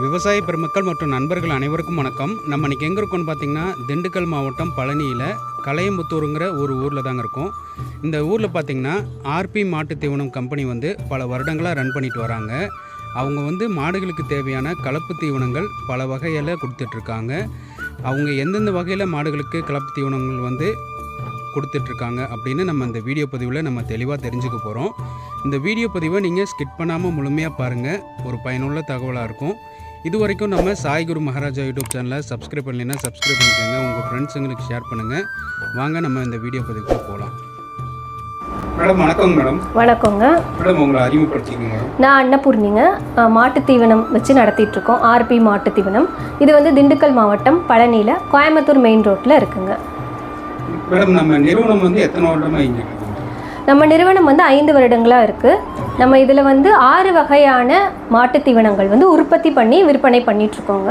விவசாய பெருமக்கள் மற்றும் நண்பர்கள் அனைவருக்கும் வணக்கம். நம்ம இன்னைக்கு எங்கே இருக்கோம்னு பார்த்தீங்கன்னா திண்டுக்கல் மாவட்டம் பழனியில் கலையம்புத்தூருங்கிற ஒரு ஊரில் தாங்க இருக்கும். இந்த ஊரில் பார்த்தீங்கன்னா ஆர்பி மாட்டு தீவனம் கம்பெனி வந்து பல வருடங்களாக ரன் பண்ணிட்டு வராங்க. அவங்க வந்து மாடுகளுக்கு தேவையான கலப்பு தீவனங்கள் பல வகையில் கொடுத்துட்ருக்காங்க அவங்க எந்தெந்த வகையில் மாடுகளுக்கு கலப்பு தீவனங்கள் வந்து கொடுத்துட்ருக்காங்க அப்படின்னு நம்ம இந்த வீடியோ பதிவில் நம்ம தெளிவாக தெரிஞ்சுக்க போகிறோம் இந்த வீடியோ பதிவை நீங்கள் ஸ்கிப் பண்ணாமல் முழுமையாக பாருங்கள் ஒரு பயனுள்ள தகவலாக இருக்கும். இது வரைக்கும் நம்ம சாய் குரு மகாராஜா யூடியூப் சேனலை சப்ஸ்கிரைப் பண்ணலைன்னா சப்ஸ்கிரைப் பண்ணிக்கோங்க. உங்கள் ஃப்ரெண்ட்ஸுங்களுக்கு ஷேர் பண்ணுங்கள் வாங்க நம்ம இந்த வீடியோ பதிவுக்கு போகலாம் மேடம் வணக்கம் மேடம். வணக்கங்க. மேடம் உங்களை அறிமுகப்படுத்திக்கோங்க நான் அன்னபூர்ணிங்க. அஹ், மாட்டுத் தீவனம் வச்சு நடத்திட்டு இருக்கோம் ஆர்பி மாட்டுத் தீவனம் இது வந்து திண்டுக்கல் மாவட்டம் பழனியில் கோயம்புத்தூர் மெயின் ரோட்டில் இருக்குங்க. மேடம் நம்ம நிறுவனம் வந்து எத்தனை வருடமாக இங்கே நம்ம நிறுவனம் வந்து ஐந்து வருடங்களாக இருக்குது நம்ம இதில் வந்து ஆறு வகையான மாட்டுத் தீவனங்கள் வந்து உற்பத்தி பண்ணி விற்பனை பண்ணிட்டு இருக்கோங்க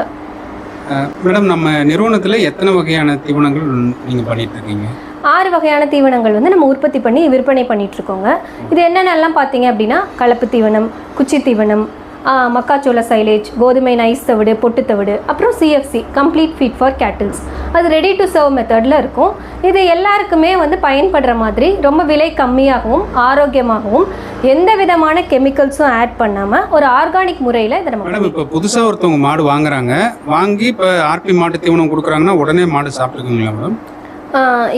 அஹ், மேடம் நம்ம நிறுவனத்தில் எத்தனை வகையான தீவனங்கள் நீங்கள் பண்ணிட்டு இருக்கீங்க ஆறு வகையான தீவனங்கள் வந்து நம்ம உற்பத்தி பண்ணி விற்பனை பண்ணிட்டு இருக்கோங்க இது என்னென்னலாம் பார்த்தீங்க அப்படின்னா கலப்பு தீவனம் குச்சி தீவனம் மக்காச்சோள சைலேஜ் கோதுமை நைஸ் தவிடு பொட்டு தவிடு அப்புறம் CFC complete feed for cattles அது ரெடி டு சர்வ் மெத்தடில் இருக்கும். இது எல்லாருக்குமே வந்து பயன்படுற மாதிரி ரொம்ப விலை கம்மியாகவும் ஆரோக்கியமாகவும் எந்த விதமான கெமிக்கல்ஸும் ஆட் பண்ணாமல் ஒரு ஆர்கானிக் முறையில் இதை நம்ம மேடம் இப்போ புதுசாக ஒருத்தவங்க மாடு வாங்குறாங்க. வாங்கி இப்போ ஆர்பி மாட்டு தீவனம் கொடுக்குறாங்கன்னா உடனே மாடு சாப்பிட்டுக்குங்களா மேடம்?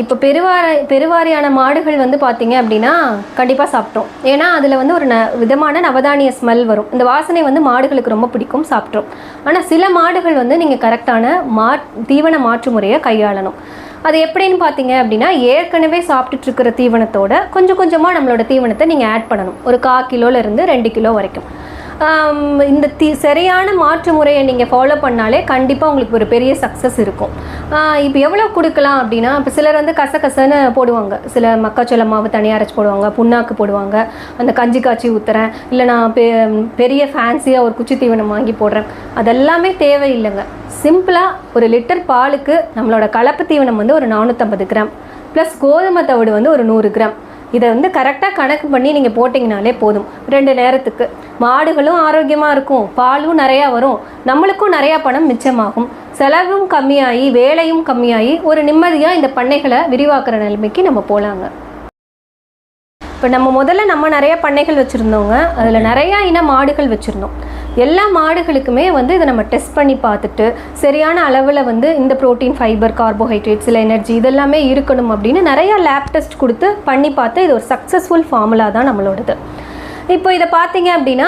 இப்போ பெருவார பெருவாரியான மாடுகள் வந்து பார்த்தீங்க அப்படின்னா கண்டிப்பாக சாப்பிட்டோம். ஏன்னா அதில் வந்து ஒரு ந விதமான நவதானிய ஸ்மெல் வரும். இந்த வாசனை வந்து மாடுகளுக்கு ரொம்ப பிடிக்கும் சாப்பிட்றோம் ஆனால் சில மாடுகள் வந்து நீங்கள் கரெக்டான மா தீவன மாற்று முறையை கையாளணும். அது எப்படின்னு பார்த்தீங்க அப்படின்னா ஏற்கனவே சாப்பிட்டுட்டு இருக்கிற தீவனத்தோட கொஞ்சம் கொஞ்சமாக நம்மளோட தீவனத்தை நீங்கள் ஆட் பண்ணணும். ஒரு கா கிலோலேருந்து ரெண்டு கிலோ வரைக்கும். இந்த தி சரியான மாற்று முறையை நீங்கள் ஃபாலோ பண்ணாலே கண்டிப்பாக உங்களுக்கு ஒரு பெரிய சக்ஸஸ் இருக்கும். இப்போ எவ்வளோ கொடுக்கலாம் அப்படின்னா இப்போ சிலர் வந்து கசகசன்னு போடுவாங்க. சில மக்காச்சோள மாவு தனியாக அரைச்சி போடுவாங்க புண்ணாக்கு போடுவாங்க. அந்த கஞ்சி காய்ச்சி ஊற்றுறேன் இல்லை நான் பெ பெரிய ஃபேன்சியாக ஒரு குச்சி தீவனம் வாங்கி போடுறேன். அதெல்லாமே தேவையில்லைங்க. சிம்பிளாக ஒரு லிட்டர் பாலுக்கு நம்மளோட கலப்பு தீவனம் வந்து ஒரு நானூற்றம்பது கிராம். ப்ளஸ் கோதுமை தவிடு வந்து ஒரு நூறு கிராம். இதை வந்து கரெக்டாக கணக்கு பண்ணி நீங்கள் போட்டிங்கனாலே போதும். ரெண்டு நேரத்துக்கு. மாடுகளும் ஆரோக்கியமாக இருக்கும். பாலும் நிறையா வரும். நம்மளுக்கும் நிறையா பணம் மிச்சமாகும். செலவும் கம்மியாகி வேலையும் கம்மியாகி ஒரு நிம்மதியாக இந்த பண்ணைகளை விரிவாக்குற நிலைமைக்கு நம்ம போகலாங்க இப்போ நம்ம முதல்ல நம்ம நிறைய பண்ணைகள் வச்சுருந்தோங்க. அதில் நிறையா இன மாடுகள் வச்சுருந்தோம். எல்லா மாடுகளுக்குமே வந்து இதை நம்ம டெஸ்ட் பண்ணி பார்த்துட்டு சரியான அளவில் வந்து இந்த புரோட்டீன் ஃபைபர் கார்போஹைட்ரேட்ஸ் இல்லை எனர்ஜி இதெல்லாமே இருக்கணும் அப்படின்னு நிறையா லேப் டெஸ்ட் கொடுத்து பண்ணி பார்த்து இது ஒரு சக்ஸஸ்ஃபுல் ஃபார்முலா தான் நம்மளோடது. இப்போ இதை பார்த்தீங்க அப்படின்னா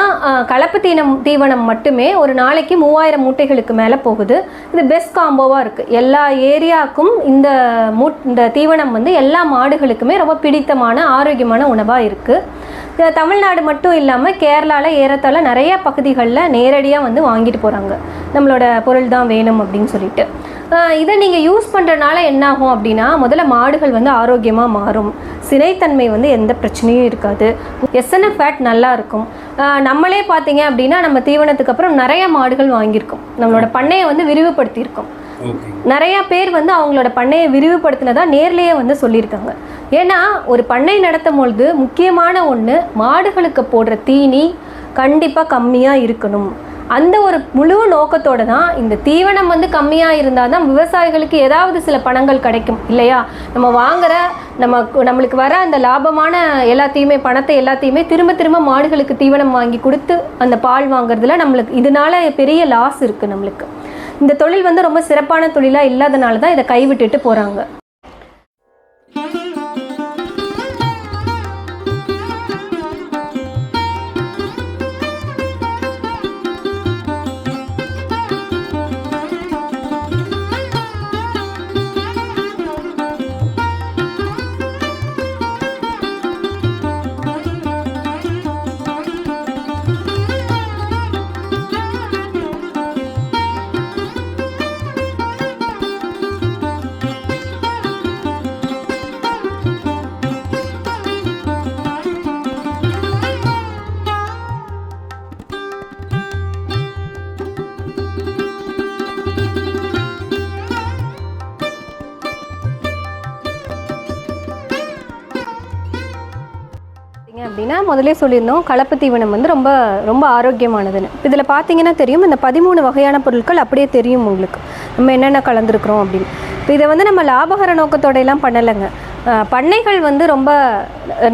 கலப்பு தீனம் தீவனம் மட்டுமே ஒரு நாளைக்கு மூவாயிரம் மூட்டைகளுக்கு மேலே போகுது. இது பெஸ்ட் காம்போவாக இருக்குது எல்லா ஏரியாவுக்கும் இந்த மூட் இந்த தீவனம் வந்து எல்லா மாடுகளுக்குமே ரொம்ப பிடித்தமான ஆரோக்கியமான உணவாக இருக்குது தமிழ்நாடு மட்டும் இல்லாமல் கேரளாவில் ஏறத்தாழ நிறைய பகுதிகளில் நேரடியாக வந்து வாங்கிட்டு போகிறாங்க நம்மளோட பொருள் தான் வேணும் அப்படின்னு சொல்லிட்டு. இதை நீங்கள் யூஸ் பண்ணுறனால என்னாகும் அப்படின்னா முதல்ல மாடுகள் வந்து ஆரோக்கியமாக மாறும். சினைத்தன்மை வந்து எந்த பிரச்சனையும் இருக்காது. எஸ்என்எஃப் ஃபேட் நல்லா இருக்கும். நம்மளே பார்த்தீங்க அப்படின்னா நம்ம தீவனத்துக்கு அப்புறம் நிறைய மாடுகள் வாங்கியிருக்கோம். நம்மளோட பண்ணையை வந்து விரிவுபடுத்தியிருக்கோம். நிறையா பேர் வந்து அவங்களோட பண்ணையை விரிவுபடுத்தினதா நேர்லேயே வந்து சொல்லியிருக்காங்க. ஏன்னா ஒரு பண்ணை நடத்தும் பொழுது முக்கியமான ஒன்று மாடுகளுக்கு போடுற தீனி கண்டிப்பாக கம்மியாக இருக்கணும். அந்த ஒரு முழு நோக்கத்தோட தான் இந்த தீவனம் வந்து கம்மியாக இருந்தால் தான் விவசாயிகளுக்கு ஏதாவது சில பணங்கள் கிடைக்கும் இல்லையா? நம்ம வாங்குற நம்ம நம்மளுக்கு வர அந்த லாபமான எல்லாத்தையுமே பணத்தை எல்லாத்தையுமே திரும்ப திரும்ப மாடுகளுக்கு தீவனம் வாங்கி கொடுத்து அந்த பால் வாங்குறதுல நம்மளுக்கு இதனால பெரிய லாஸ் இருக்குது நம்மளுக்கு. இந்த தொழில் வந்து ரொம்ப சிறப்பான தொழிலாக இல்லாதனால தான் இதை கைவிட்டுட்டு போகிறாங்க அப்படின்னா முதல்ல சொல்லியிருந்தோம் கலப்பு தீவனம் வந்து ரொம்ப ரொம்ப ஆரோக்கியமானதுன்னு. இதில் பார்த்தீங்கன்னா தெரியும் இந்த பதிமூணு வகையான பொருட்கள் அப்படியே தெரியும் உங்களுக்கு. நம்ம என்னென்ன கலந்துருக்குறோம் அப்படின்னு. இப்போ இதை வந்து நம்ம லாபகர நோக்கத்தோடையெல்லாம் பண்ணலைங்க. பண்ணைகள் வந்து ரொம்ப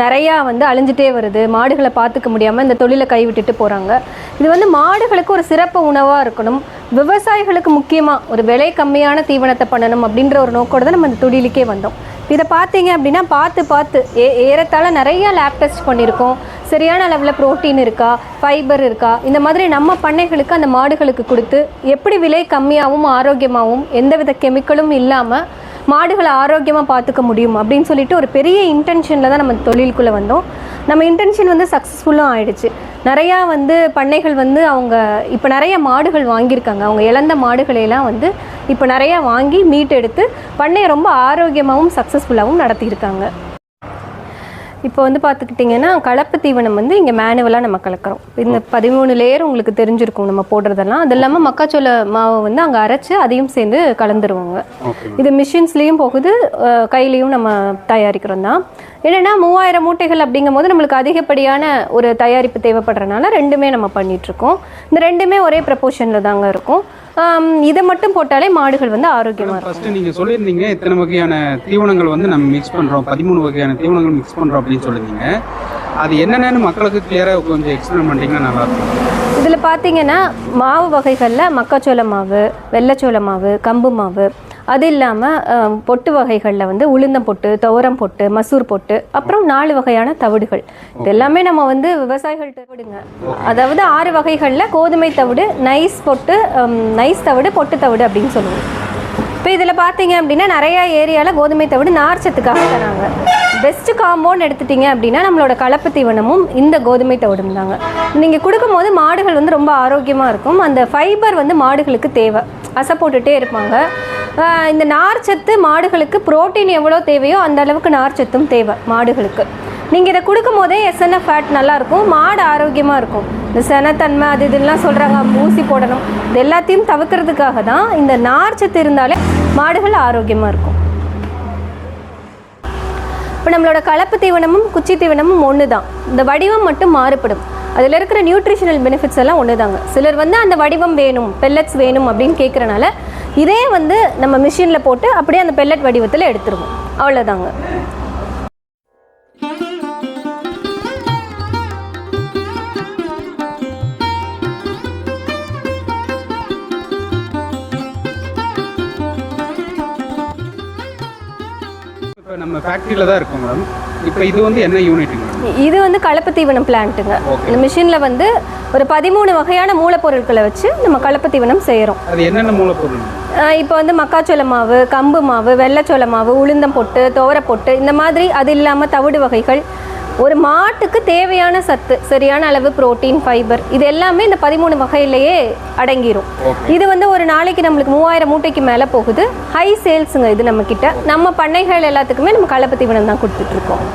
நிறையா வந்து அழிஞ்சிட்டே வருது. மாடுகளை பார்த்துக்க முடியாமல் இந்த தொழிலை கைவிட்டுட்டு போகிறாங்க இது வந்து மாடுகளுக்கு ஒரு சிறப்பு உணவாக இருக்கணும். விவசாயிகளுக்கு முக்கியமாக ஒரு விலை கம்மியான தீவனத்தை பண்ணணும் அப்படின்ற ஒரு நோக்கோட தான் நம்ம இந்த தொழிலுக்கே வந்தோம். இதை பார்த்தீங்க அப்படின்னா பார்த்து பார்த்து ஏ ஏறத்தாழ நிறைய லேப் டெஸ்ட் பண்ணியிருக்கோம். சரியான அளவில் புரோட்டீன் இருக்கா ஃபைபர் இருக்கா இந்த மாதிரி நம்ம பண்ணைகளுக்கு அந்த மாடுகளுக்கு கொடுத்து எப்படி விலை கம்மியாகவும் ஆரோக்கியமாகவும் எந்தவித கெமிக்கலும் இல்லாமல் மாடுகளை ஆரோக்கியமாக பார்த்துக்க முடியும் அப்படின்னு சொல்லிட்டு ஒரு பெரிய இன்டென்ஷனில் தான் நம்ம தொழிலுக்குள்ளே வந்தோம். நம்ம இன்டென்ஷன் வந்து சக்ஸஸ்ஃபுல்லும் ஆயிடுச்சு. நிறையா வந்து பண்ணைகள் வந்து அவங்க இப்போ நிறைய மாடுகள் வாங்கியிருக்காங்க. அவங்க இழந்த மாடுகளை எல்லாம் வந்து இப்போ நிறையா வாங்கி மீட் எடுத்து பண்ணையை ரொம்ப ஆரோக்கியமாகவும் சக்ஸஸ்ஃபுல்லாகவும் நடத்தியிருக்காங்க. இப்போ வந்து பார்த்துக்கிட்டிங்கன்னா கலப்பு தீவனம் வந்து இங்கே மேனுவலாக நம்ம கலக்கிறோம். இந்த பதிமூணு லேயர் உங்களுக்கு தெரிஞ்சிருக்கும் நம்ம போடுறதெல்லாம். அது இல்லாமல் மக்காச்சோள மாவை வந்து அங்கே அரைச்சு அதையும் சேர்ந்து கலந்துருவாங்க. இது மிஷின்ஸ்லேயும் போகுது கையிலையும் நம்ம தயாரிக்கிறோம் தான். என்னென்னா மூவாயிரம் மூட்டைகள் அப்படிங்கும் போது நம்மளுக்கு அதிகப்படியான ஒரு தயாரிப்பு தேவைப்படுறனால ரெண்டுமே நம்ம பண்ணிகிட்ருக்கோம் இந்த ரெண்டுமே ஒரே ப்ரப்போர்ஷனில் தாங்க இருக்கும். இதை மட்டும் போட்டாலே மாடுகள் வந்து ஆரோக்கியமாக இருக்கும். ஃபர்ஸ்ட் நீங்க சொல்லியிருந்தீங்க இத்தனை வகையான தீவனங்கள் வந்து நம்ம மிக்ஸ் பண்றோம். பதிமூணு வகையான தீவனங்கள் மிக்ஸ் பண்றோம் அப்படின்னு சொல்லியிருந்தீங்க. அது என்னென்னு மக்களுக்கு கிளியரா கொஞ்சம் எக்ஸ்பிளைன் பண்ணிட்டீங்கன்னா நல்லா இருக்கும். இதில் பார்த்தீங்கன்னா மாவு வகைகளில் மக்காச்சோள மாவு வெள்ளைச்சோள மாவு கம்பு மாவு அது இல்லாமல் பொட்டு வகைகளில் வந்து உளுந்தம் பொட்டு துவரம் பொட்டு மசூர் பொட்டு அப்புறம் நாலு வகையான தவிடுகள். இது எல்லாமே நம்ம வந்து விவசாயிகள்கிட்ட விடுங்க அதாவது ஆறு வகைகளில் கோதுமை தவிடு நைஸ் பொட்டு நைஸ் தவிடு பொட்டு தவிடு அப்படின்னு சொல்லுவோம். இப்போ இதில் பார்த்தீங்க அப்படின்னா நிறைய ஏரியாவில் கோதுமை தவிடு நார்ச்சத்துக்காக தராங்க. பெஸ்ட்டு காம்போன்னு எடுத்துட்டீங்க அப்படின்னா நம்மளோட கலப்பு தீவனமும் இந்த கோதுமை தவிடும் தாங்க. நீங்கள் கொடுக்கும்போது மாடுகள் வந்து ரொம்ப ஆரோக்கியமாக இருக்கும். அந்த ஃபைபர் வந்து மாடுகளுக்கு தேவை. அசை போட்டுட்டே இருப்பாங்க. இந்த நார் சத்து மாடுகளுக்கு புரோட்டீன் எவ்வளோ தேவையோ அந்த அளவுக்கு நார் சத்தும் தேவை மாடுகளுக்கு. நீங்கள் இதை கொடுக்கும் போதே எஸ்என்எஃப் ஃபேட் நல்லாயிருக்கும் மாடு ஆரோக்கியமாக இருக்கும். இந்த செனத்தன்மை அது இதெல்லாம் சொல்கிறாங்க ஊசி போடணும். இது எல்லாத்தையும் தவிர்க்கிறதுக்காக தான் இந்த நார் சத்து இருந்தாலே மாடுகள் ஆரோக்கியமாக இருக்கும். இப்போ நம்மளோட கலப்பு தீவனமும் குச்சி தீவனமும் ஒன்று தான் இந்த வடிவம் மட்டும் மாறுபடும். அதில் இருக்கிற நியூட்ரிஷனல் பெனிஃபிட்ஸ் எல்லாம் ஒன்று தாங்க சிலர் வந்து அந்த வடிவம் வேணும் பெல்லட்ஸ் வேணும் அப்படின்னு கேட்குறனால இதே வந்து நம்ம மிஷினில் போட்டு அப்படியே அந்த பெல்லட் வடிவத்தில் எடுத்துருவோம். அவ்வளோதாங்க இப்போ நம்ம ஃபேக்ட்ரியில தான் இருக்கோம் மேடம் இப்போ இது வந்து என்ன யூனிட்டுங்க இது வந்து கலப்பு தீவனம் பிளான்ட்டுங்க இந்த மிஷினில் வந்து ஒரு பதிமூணு வகையான மூலப்பொருட்களை வச்சு நம்ம கலப்பு தீவனம் செய்கிறோம் அது என்னென்ன மூலப்பொருள்? இப்போ வந்து மக்காச்சோள மாவு கம்பு மாவு வெள்ளைச்சோள மாவு உளுந்தம் பொட்டு துவரை பொட்டு இந்த மாதிரி அது இல்லாமல் தவிடு வகைகள். ஒரு மாட்டுக்கு தேவையான சத்து சரியான அளவு புரோட்டீன் ஃபைபர் இது எல்லாமே இந்த பதிமூணு வகையிலேயே அடங்கிரும். இது வந்து ஒரு நாளைக்கு நம்மளுக்கு மூவாயிரம் மூட்டைக்கு மேலே போகுது. ஹை சேல்ஸுங்க இது நம்ம கிட்ட நம்ம பண்ணைகள் எல்லாத்துக்குமே நம்ம கலப்பு தீவனம் தான் கொடுத்துட்ருக்கோம்.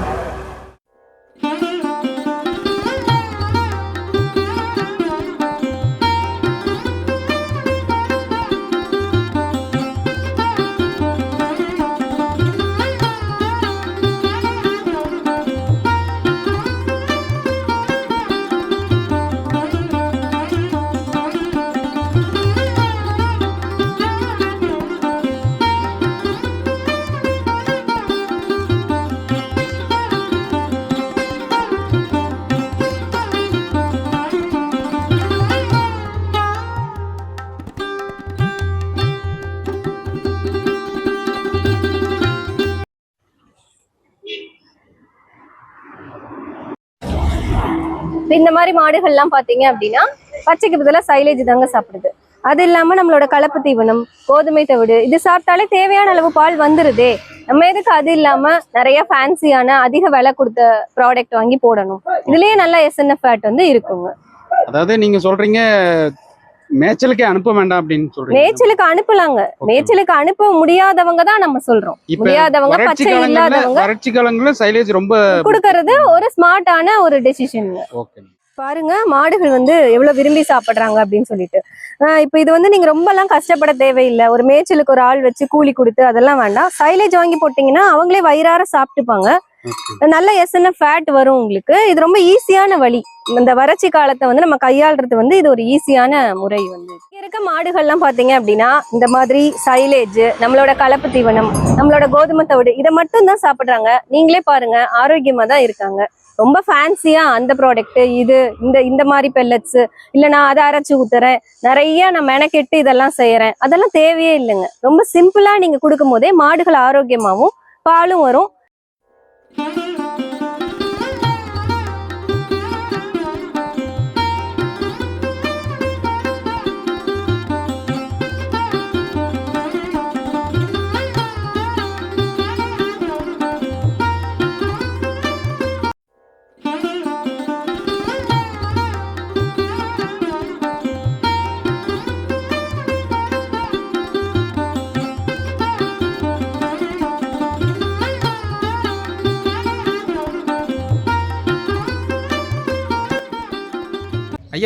இந்த மாதிரி மாடுகள்லாம் பார்த்தீங்க அப்படின்னா பச்சைக்கு பதிலாக சைலேஜ் தாங்க சாப்பிடுது. அது இல்லாமல் நம்மளோட கலப்பு தீவனம் கோதுமை தவிடு இது சாப்பிட்டாலே தேவையான அளவு பால் வந்துருதே. நம்ம எதுக்கு அது இல்லாமல் நிறைய ஃபேன்சியான அதிக விலை கொடுத்த ப்ராடக்ட் வாங்கி போடணும். இதுலயே நல்லா எஸ்என்எஃப் ஃபேட் வந்து இருக்குங்க. அதாவது நீங்க சொல்றீங்க மேய்ச்சலுக்கே அனுப்ப வேண்டாம் அப்படின்னு சொல்றீங்க. மேய்ச்சலுக்கு அனுப்பலாங்க. மேய்ச்சலுக்கு அனுப்ப முடியாதவங்க தான் நம்ம சொல்றோம். முடியாதவங்க பச்சை இல்லாதவங்க வறட்சி காலங்கள்ல சைலேஜ் ரொம்ப கொடுக்கறது ஒரு ஸ்மார்ட்டான ஒரு டெசிஷனுங்க ஓகே பாருங்க மாடுகள் வந்து எவ்வளவு விரும்பி சாப்பிடுறாங்க அப்படின்னு சொல்லிட்டு. இப்போ இது வந்து நீங்க ரொம்ப எல்லாம் கஷ்டப்பட தேவையில்லை. ஒரு மேய்ச்சலுக்கு ஒரு ஆள் வச்சு கூலி கொடுத்து அதெல்லாம் வேண்டாம். சைலேஜ் வாங்கி போட்டீங்கன்னா அவங்களே வயிறார சாப்பிட்டுப்பாங்க. நல்ல எசன ஃபேட் வரும் உங்களுக்கு. இது ரொம்ப ஈஸியான வழி இந்த வறட்சி காலத்தை வந்து நம்ம கையாளுறது வந்து இது ஒரு ஈஸியான முறை வந்து. இங்க இருக்க மாடுகள்லாம் பாத்தீங்க அப்படின்னா இந்த மாதிரி சைலேஜ் நம்மளோட கலப்பு தீவனம் நம்மளோட கோதுமை தவிடு இதை மட்டும் தான் சாப்பிடுறாங்க. நீங்களே பாருங்க ஆரோக்கியமா தான் இருக்காங்க. ரொம்ப ஃபேன்சியா அந்த ப்ராடக்ட் இது இந்த இந்த மாதிரி பெல்லட்ஸ் இல்லை நான் அதை அரைச்சு ஊத்துறேன். நிறைய நான் மெனக்கெட்டு இதெல்லாம் செய்யறேன். அதெல்லாம் தேவையே இல்லைங்க. ரொம்ப சிம்பிளா நீங்க கொடுக்கும் போதே மாடுகள் ஆரோக்கியமாகவும் பாலும் வரும். Thank you.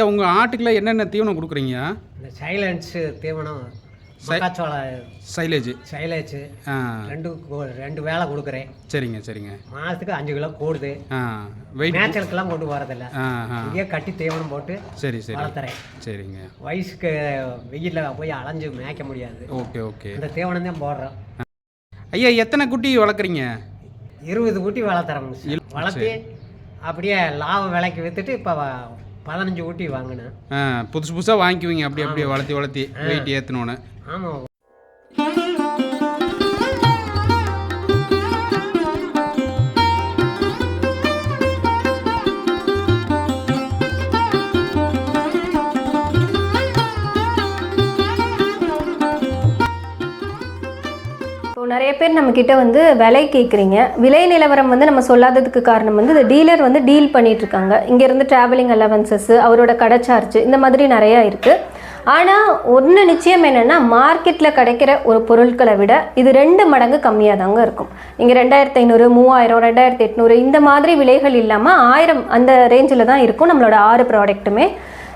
ஐயா உங்கள் ஆட்டுக்குள்ள என்னென்ன தீவனம் கொடுக்குறீங்க? இந்த சைலன்ஸு தீவனம் மக்காச்சோள சைலேஜ். சைலேஜ் ரெண்டு ரெண்டு வேலை கொடுக்குறேன். சரிங்க சரிங்க. மாதத்துக்கு அஞ்சு கிலோ கூடுது. வெயிட் மேய்ச்சலுக்கெல்லாம் கொண்டு வரதில்ல இங்கேயே கட்டி தீவனம் போட்டு சரி சரி. வளர்த்துறேன். சரிங்க. வயசுக்கு வெயிலில் போய் அலைஞ்சு மேய்க்க முடியாது. Okay okay. இந்த தீவனம் தான் போடுறோம். ஐயா எத்தனை குட்டி வளர்க்குறீங்க? இருபது குட்டி வளர்த்துறோம் வளர்த்தி அப்படியே லாப விலைக்கு விற்றுட்டு இப்போ பதினஞ்சு குட்டி வாங்கினேன். புதுசு புதுசாக வாங்கிக்குவீங்க. அப்படி அப்படியே வளர்த்தி வளர்த்தி வெயிட் ஏற்றணுன்னு ஆமாம் நிறைய பேர் நம்ம கிட்ட வந்து விலை கேட்குறீங்க விலை நிலவரம் வந்து நம்ம சொல்லாததுக்கு காரணம் வந்து டீலர் வந்து டீல் பண்ணிட்டு இருக்காங்க. இங்கேருந்து டிராவலிங் அலவன்சஸ் அவரோட கடை சார்ஜ் இந்த மாதிரி நிறையா இருக்கு. ஆனால் ஒன்று நிச்சயம் என்னென்னா மார்க்கெட்டில் கிடைக்கிற ஒரு பொருட்களை விட இது ரெண்டு மடங்கு கம்மியாக தாங்க இருக்கும். இங்கே ரெண்டாயிரத்தி ஐநூறு மூவாயிரம் ரெண்டாயிரத்தி எட்நூறு இந்த மாதிரி விலைகள் இல்லாமல் ஆயிரம் அந்த ரேஞ்சில் தான் இருக்கும் நம்மளோட ஆறு ப்ராடக்ட்டுமே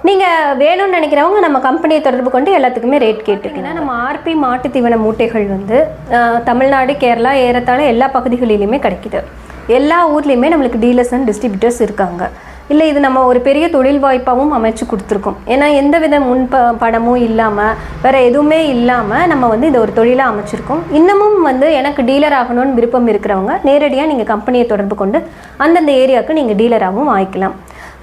நீங்கள் வேணும்னு நினைக்கிறவங்க நம்ம கம்பெனியை தொடர்பு கொண்டு எல்லாத்துக்குமே ரேட் கேட்டுக்கலாம். நம்ம ஆர்பி மாட்டு தீவன மூட்டைகள் வந்து தமிழ்நாடு கேரளா ஏறத்தாழ எல்லா பகுதிகளிலுமே கிடைக்குது. எல்லா ஊர்லேயுமே நம்மளுக்கு டீலர்ஸ் அண்ட் டிஸ்ட்ரிபியூட்டர்ஸ் இருக்காங்க. இல்லை இது நம்ம ஒரு பெரிய தொழில் வாய்ப்பாகவும் அமைச்சு கொடுத்துருக்கோம். ஏன்னா எந்த வித முன் ப படமும் இல்லாமல் வேறு எதுவுமே இல்லாமல் நம்ம வந்து இதை ஒரு தொழிலாக அமைச்சிருக்கோம். இன்னமும் வந்து எனக்கு டீலர் ஆகணும்னு விருப்பம் இருக்கிறவங்க நேரடியாக நீங்கள் கம்பெனியை தொடர்பு கொண்டு அந்தந்த ஏரியாவுக்கு நீங்கள் டீலராகவும் வாங்கிக்கலாம்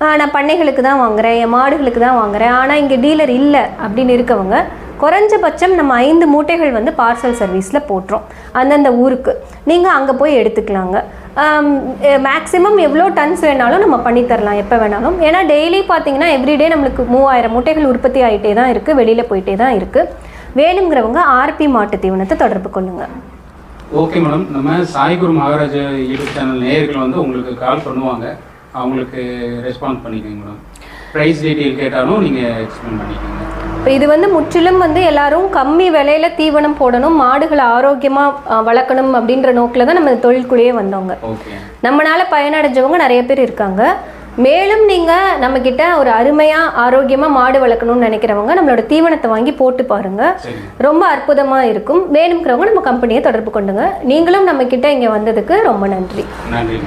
நான் பண்ணைகளுக்கு தான் வாங்குறேன் என் மாடுகளுக்கு தான் வாங்குகிறேன் ஆனால் இங்கே டீலர் இல்லை அப்படின்னு இருக்கவங்க குறைஞ்சபட்சம் நம்ம ஐந்து மூட்டைகள் வந்து பார்சல் சர்வீஸில் போட்டுரும் அந்தந்த ஊருக்கு. நீங்கள் அங்கே போய் எடுத்துக்கலாங்க. மேக்ஸிமம் எவ்வளோ டன்ஸ் வேணாலும் நம்ம பண்ணித்தரலாம் எப்போ வேணாலும். ஏன்னா டெய்லி பார்த்தீங்கன்னா எவ்ரிடே நம்மளுக்கு மூவாயிரம் மூட்டைகள் உற்பத்தி ஆகிட்டே தான் இருக்குது வெளியில் போயிட்டே தான் இருக்குது வேணுங்கிறவங்க ஆர்பி மாட்டு தீவனத்தை தொடர்பு கொள்ளுங்கள் ஓகே மேடம் நம்ம சாய்குரு மகாராஜா யூடியூப் சேனல் நேயர்கள் வந்து உங்களுக்கு கால் பண்ணுவாங்க. அவங்களுக்கு ரெஸ்பான்ஸ் பண்ணிக்கோங்க மேடம் ப்ரைஸ் டீட்டெயில் கேட்டாலும் நீங்கள் எக்ஸ்பிளைன் பண்ணிக்கோங்க. இப்போ இது வந்து முற்றிலும் வந்து எல்லாரும் கம்மி விலையில தீவனம் போடணும் மாடுகளை ஆரோக்கியமாக வளர்க்கணும் அப்படின்ற நோக்கில் தான் நம்ம இந்த தொழிலுக்குள்ளேயே வந்தவங்க ஓகே நம்மனால பயனடைஞ்சவங்க நிறைய பேர் இருக்காங்க. மேலும் நீங்கள் நம்மக்கிட்ட ஒரு அருமையாக ஆரோக்கியமாக மாடு வளர்க்கணும்னு நினைக்கிறவங்க நம்மளோட தீவனத்தை வாங்கி போட்டு பாருங்க. சரி ரொம்ப அற்புதமாக இருக்கும். வேணுங்கிறவங்க நம்ம கம்பெனியை தொடர்பு கொண்டுங்க. நீங்களும் நம்மக்கிட்ட இங்கே வந்ததுக்கு ரொம்ப நன்றி. நன்றி